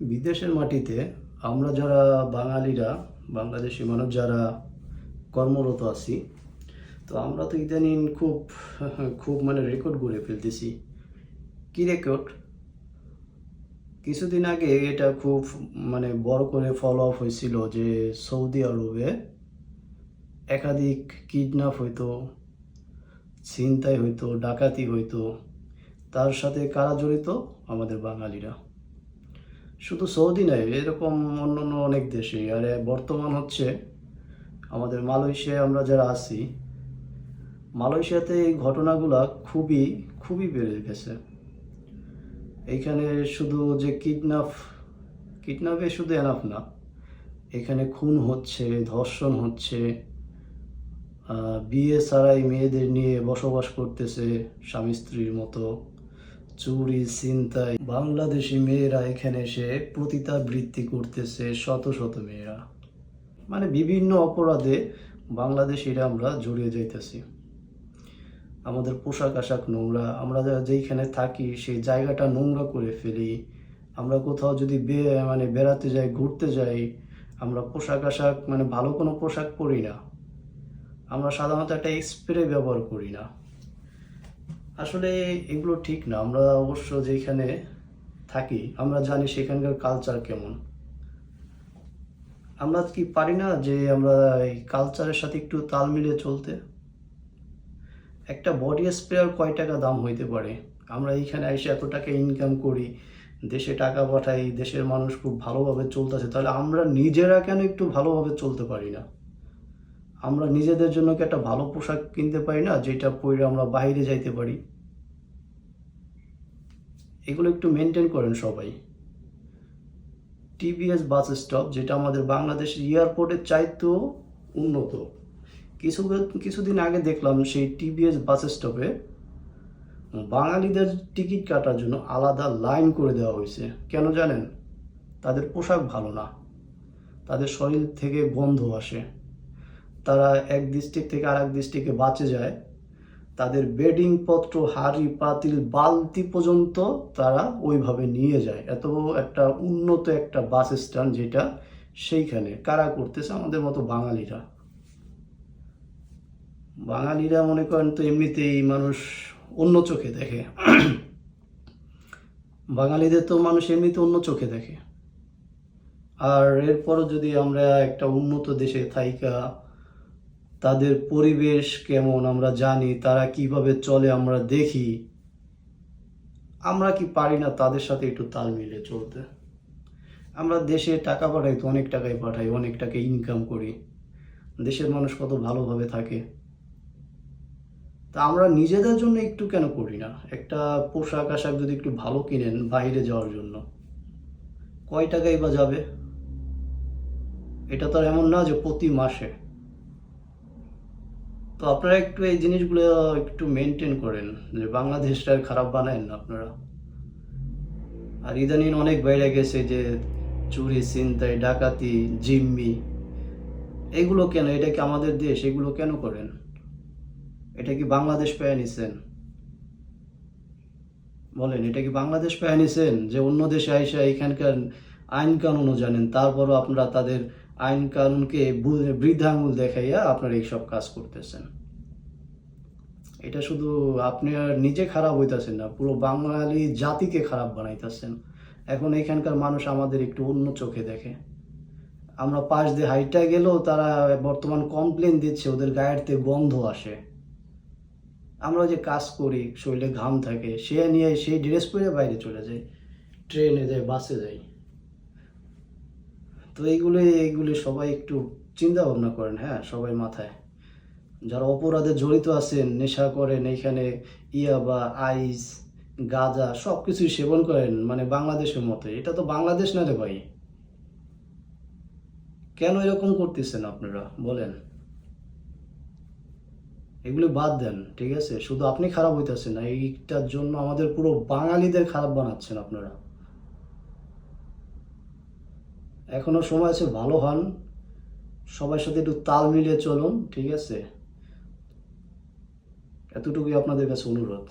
বিদেশের মাটিতে আমরা যারা বাঙালিরা, বাংলাদেশি মানুষ যারা কর্মরত আছি, তো আমরা তো ইদানিং খুব খুব মানে রেকর্ড গড়ে ফেলতেছি। কি রেকর্ড কিছুদিন আগে এটা খুব মানে বড় করে ফলো আপ হয়েছিল যে সৌদি আরবে একাধিক কিডন্যাপ হইতো, ছিনতাই হইতো, ডাকাতি হইতো। তার সাথে কারা জড়িত? আমাদের বাঙালিরা। শুধু সৌদি নয়, এরকম অন্য অন্য অনেক দেশে। আর বর্তমান হচ্ছে আমাদের মালয়েশিয়ায় আমরা যারা আছি, মালয়েশিয়াতে এই ঘটনাগুলা খুবই খুবই বেড়ে গেছে। এইখানে শুধু যে কিডন্যাপ, কিডন্যাপে শুধু এনাফ না, এখানে খুন হচ্ছে, ধর্ষণ হচ্ছে বিয়ে ছাড়াই মেয়েদের নিয়ে বসবাস করতেছে স্বামী স্ত্রীর মতো। চুরি ছিনতাই। বাংলাদেশি মেয়েরা এখানে এসে পতিতাবৃত্তি করতেছে শত শত মেয়েরা। মানে বিভিন্ন অপরাধে বাংলাদেশিরা আমরা জড়িয়ে যাইতেছি। আমাদের পোশাক আশাক নোংরা, আমরা যেইখানে থাকি সেই জায়গাটা নোংরা করে ফেলি। আমরা কোথাও যদি বে মানে বেড়াতে যাই, ঘুরতে যাই, আমরা পোশাক আশাক মানে ভালো কোনো পোশাক পরি না। আমরা সাধারণত একটা স্প্রে ব্যবহার করি না। আসলে এগুলো ঠিক না। আমরা অবশ্য যেখানে থাকি, আমরা জানি সেখানকার কালচার কেমন। আমরা কি পারি না যে আমরা এই কালচারের সাথে একটু তাল মিলিয়ে চলতে? একটা বডি স্প্রেয়ার কয় টাকা দাম হইতে পারে? আমরা এইখানে এসে এত টাকা ইনকাম করি, দেশে টাকা পাঠাই, দেশের মানুষ খুব ভালোভাবে চলতেছে, তাহলে আমরা নিজেরা কেন একটু ভালোভাবে চলতে পারি না? আমরা নিজেদের জন্য কি একটা ভালো পোশাক কিনতে পারি না, যেটা পরে আমরা বাইরে যাইতে পারি? এগুলো একটু মেনটেন করেন সবাই। টিবিএস বাস স্টপ যেটা আমাদের বাংলাদেশের এয়ারপোর্টের চাইতেও উন্নত। কিছু কিছুদিন আগে দেখলাম সেই টিবিএস বাস স্টপে বাঙালিদের টিকিট কাটার জন্য আলাদা লাইন করে দেওয়া হয়েছে। কেন জানেন? তাদের পোশাক ভালো না। তাদের শরীর থেকে গন্ধ আসে। তারা এক ডিস্ট্রিক্ট থেকে আরেক ডিস্ট্রিক্টে বাঁচে যায়, তাদের বেডিং পত্র, হাড়ি, পাতিল, বালতি পর্যন্ত তারা ওইভাবে নিয়ে যায়। এত একটা উন্নত একটা বাস স্ট্যান্ড যেটা সেইখানে। কারা করতেছে? আমাদের মতো বাঙালিরা। বাঙালিরা মনে করেন তো এমনিতেই মানুষ অন্য চোখে দেখে। বাঙালিদের তো মানুষ এমনিতে অন্য চোখে দেখে। আর এরপরও যদি আমরা একটা উন্নত দেশে থাইকা তাদের পরিবেশ কেমন আমরা জানি, তারা কীভাবে চলে আমরা দেখি। আমরা কি পারি না তাদের সাথে একটু তাল মিলিয়ে চলতে? আমরা দেশে টাকা পাঠাই তো, অনেক টাকাই পাঠাই, অনেক টাকা ইনকাম করি। দেশের মানুষ কত ভালোভাবে থাকে। তা আমরা নিজেদের জন্য একটু কেন করি না? একটা পোশাক আশাক যদি একটু ভালো কিনেন বাইরে যাওয়ার জন্য, কয় টাকাই বা যাবে? এটা তো এমন না যে প্রতি মাসে। তো আপনারা একটু এই জিনিসগুলো একটু মেনটেন করেন, যে বাংলাদেশটা খারাপ বানায়েন না আপনারা। আর ইদানিং অনেক বাইরে গেছে যে চুরি, ছিনতাই, ডাকাতি, জিম্মি। এগুলো কেন? এটা কি আমাদের দেশ? এগুলো কেন করেন? এটা কি বাংলাদেশ পেয়ে নিছেন? বলেন, এটা কি বাংলাদেশ পেয়ে নিছেন? যে অন্য দেশে আইসা এখানকার আইন কানুনও জানেন, তারপরও আপনারা তাদের আইন কানুনকে বু- বৃদ্ধাঙ্গুল দেখাইয়া আপনার এইসব কাজ করতেছেন। এটা শুধু আপনি আর নিজে খারাপ হইতাছেন না, পুরো বাঙালি জাতিকে খারাপ বানাইতেছেন। এখন এখানকার মানুষ আমাদের একটু অন্য চোখে দেখে। আমরা পাশ দিয়ে হাইটা গেলেও তারা বর্তমান কমপ্লেন দিচ্ছে, ওদের গায়ের থেকে গন্ধ আসে। আমরা যে কাজ করি, শরীরে ঘাম থাকে, সে নিয়ে সেই ড্রেস পরে বাইরে চলে যাই ট্রেনে যাই বাসে যাই তো এইগুলো, এইগুলি সবাই একটু চিন্তা ভাবনা করেন হ্যাঁ সবাই মাথায়। যারা অপরাধে জড়িত আছেন, নেশা করেন, এইখানে ইয়া বা আইস, গাঁজা সব কিছুই সেবন করেন মানে বাংলাদেশের মতো। এটা তো বাংলাদেশ না রে ভাই? কেন এরকম করতেছেন আপনারা? বলেন। এগুলি বাদ দেন, ঠিক আছে? শুধু আপনি খারাপ হইতেছেন না, এইটার জন্য আমাদের পুরো বাঙালিদের খারাপ বানাচ্ছেন আপনারা। এখনও সময় আছে, ভালো হন। সবার সাথে একটু তাল মিলিয়ে চলুন, ঠিক আছে? এতটুকুই আপনাদের কাছে অনুরোধ।